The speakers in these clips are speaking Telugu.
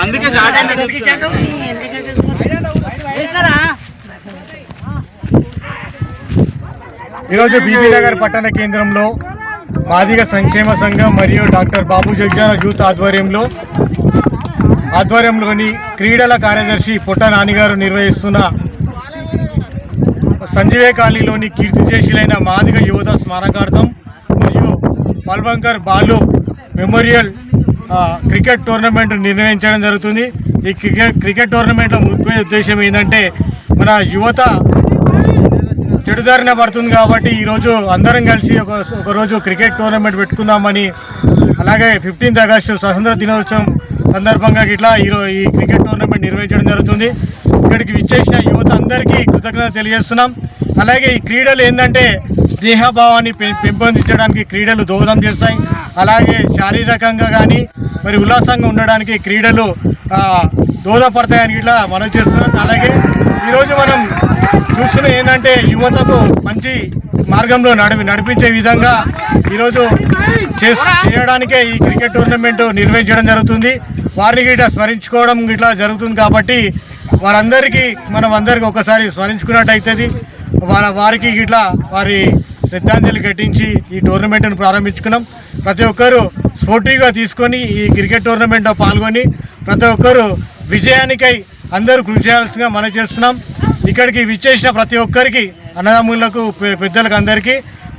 అందుకే ఈరోజు బీబీ నగర్ పట్టణ కేంద్రంలో మాదిగ సంక్షేమ సంఘం మరియు డాక్టర్ బాబు జగ్జాన యూత్ ఆధ్వర్యంలో ఆధ్వర్యంలోని క్రీడల కార్యదర్శి పుట్ట నానిగారు నిర్వహిస్తున్న సంజీవే కాలనీలోని కీర్తిశేషులైన మాదిగ యువత స్మారకార్థం Palwankar Baloo memorial cricket tournament నిర్వహించడం జరుగుతుంది. ఈ క్రికెట్ క్రికెట్ టోర్నమెంట్లో ముఖ్య ఉద్దేశం ఏంటంటే మన యువత చెడుదారిన పడుతుంది కాబట్టి ఈరోజు అందరం కలిసి ఒక ఒక రోజు క్రికెట్ టోర్నమెంట్ పెట్టుకుందామని అలాగే ఫిఫ్టీన్త్ ఆగస్టు స్వతంత్ర దినోత్సవం సందర్భంగా ఇట్లా ఈరోజు ఈ క్రికెట్ టోర్నమెంట్ నిర్వహించడం జరుగుతుంది. ఇక్కడికి విచ్చేసిన యువత అందరికీ కృతజ్ఞత తెలియజేస్తున్నాం. అలాగే ఈ క్రీడలు ఏంటంటే స్నేహభావాన్ని పెం- పెంపొందించడానికి క్రీడలు దోహదం చేస్తాయి. అలాగే శారీరకంగా కానీ మరి ఉల్లాసంగా ఉండడానికి క్రీడలు దోహదపడతాయి దోహదపడతాయని ఇట్లా మనం చేస్తున్నాం. అలాగే ఈరోజు మనం చూస్తున్న ఏంటంటే యువతకు మంచి మార్గంలో నడిపి నడిపించే విధంగా ఈరోజు చే చేయడానికే ఈ క్రికెట్ టోర్నమెంట్ నిర్వహించడం జరుగుతుంది. వారిని గిట్లా స్మరించుకోవడం ఇట్లా జరుగుతుంది కాబట్టి వారందరికీ మనం అందరికీ ఒకసారి స్మరించుకున్నట్టు అవుతుంది వారికి ఇట్లా వారి శ్రద్ధాంజలి ఘటించి ఈ టోర్నమెంట్ను ప్రారంభించుకున్నాం. ప్రతి ఒక్కరూ స్పోర్టివ్గా తీసుకొని ఈ క్రికెట్ టోర్నమెంట్లో పాల్గొని ప్రతి ఒక్కరూ విజయానికై అందరూ కృషి చేయాల్సిందిగా మనం చేస్తున్నాం. ఇక్కడికి విచ్చేసిన ప్రతి ఒక్కరికి అన్నదమ్ములకు పెద్దలకు అందరికీ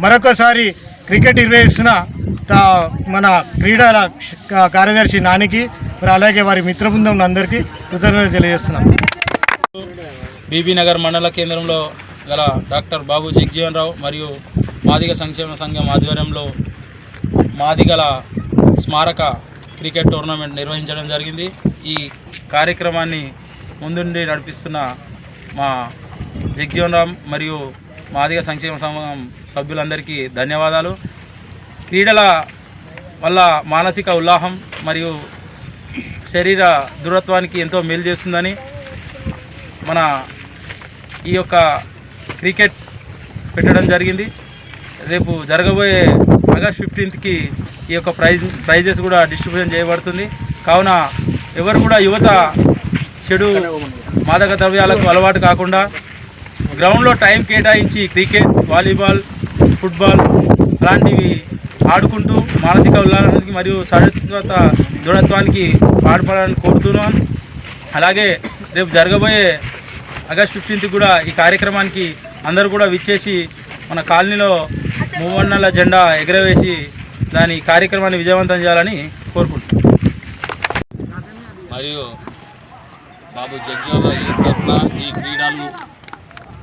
మరొకసారి క్రికెట్ నిర్వహిస్తున్న మన క్రీడల కార్యదర్శి నానికి మరి అలాగే వారి మిత్రబృందం అందరికీ కృతజ్ఞతలు తెలియజేస్తున్నాం. బీబీ నగర్ మండల కేంద్రంలో గల డాక్టర్ బాబు జగ్జీవన్ రావు మరియు మాదిగ సంక్షేమ సంఘం ఆధ్వర్యంలో మాదిగల స్మారక క్రికెట్ టోర్నమెంట్ నిర్వహించడం జరిగింది. ఈ కార్యక్రమాన్ని ముందుండి నడిపిస్తున్న మా జగ్జీవన్ రామ్ మరియు మాదిగ సంక్షేమ సంఘం సభ్యులందరికీ ధన్యవాదాలు. క్రీడల వల్ల మానసిక ఉల్లాహం మరియు శరీర దృఢత్వానికి ఎంతో మేలు చేస్తుందని మన ఈ యొక్క క్రికెట్ పెట్టడం జరిగింది. రేపు జరగబోయే ఆగస్ట్ ఫిఫ్టీన్త్కి ఈ యొక్క ప్రైజ్ ప్రైజెస్ కూడా డిస్ట్రిబ్యూషన్ చేయబడుతుంది. కావున ఎవరు కూడా యువత చెడు మాదక ద్రవ్యాలకు అలవాటు కాకుండా గ్రౌండ్లో టైం కేటాయించి క్రికెట్ వాలీబాల్ ఫుట్బాల్ అలాంటివి ఆడుకుంటూ మానసిక ఉల్లాసానికి మరియు శారీరక దృఢత్వానికి పాడుపడాలని కోరుతున్నాను అలాగే రేపు జరగబోయే ఆగస్ట్ ఫిఫ్టీన్త్ కూడా ఈ కార్యక్రమానికి అందరూ కూడా విచ్చేసి మన కాలనీలో మూవన్నల జెండా ఎగరవేసి దాని కార్యక్రమాన్ని విజయవంతం చేయాలని కోరుకుంటున్నాను మరియు బాబు జగ్జోల తరఫున ఈ క్రీడలు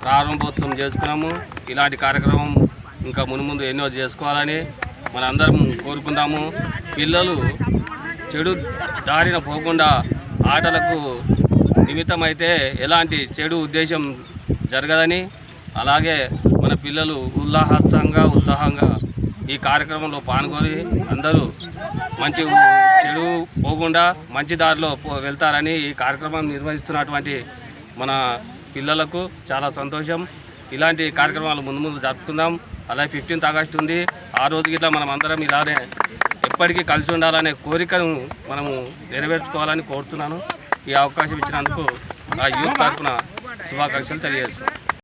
ప్రారంభోత్సవం చేసుకున్నాము. ఇలాంటి కార్యక్రమం ఇంకా మునుముందు ఎన్నో చేసుకోవాలని మనందరం కోరుకుందాము. పిల్లలు చెడు దారిన పోకుండా ఆటలకు నిమిత్తమైతే ఎలాంటి చెడు ఉద్దేశం జరగదని అలాగే మన పిల్లలు ఉల్లాహంగా ఉత్సాహంగా ఈ కార్యక్రమంలో పాల్గొని అందరూ మంచి చెడు పోకుండా మంచి దారిలో పో- వెళ్తారని ఈ కార్యక్రమం నిర్వహిస్తున్నటువంటి మన పిల్లలకు చాలా సంతోషం. ఇలాంటి కార్యక్రమాలు ముందు ముందు జరుపుకుందాం. అలాగే ఫిఫ్టీన్త్ ఆగస్ట్ ఉంది. ఆ రోజు గిట్లా మనం అందరం ఇలానే ఎప్పటికీ కలిసి ఉండాలనే కోరికను మనము నెరవేర్చుకోవాలని కోరుతున్నాను. ఈ అవకాశం ఇచ్చినందుకు ఆ యూత్ తరఫున శుభాకాంక్షలు తెలియజేస్తాం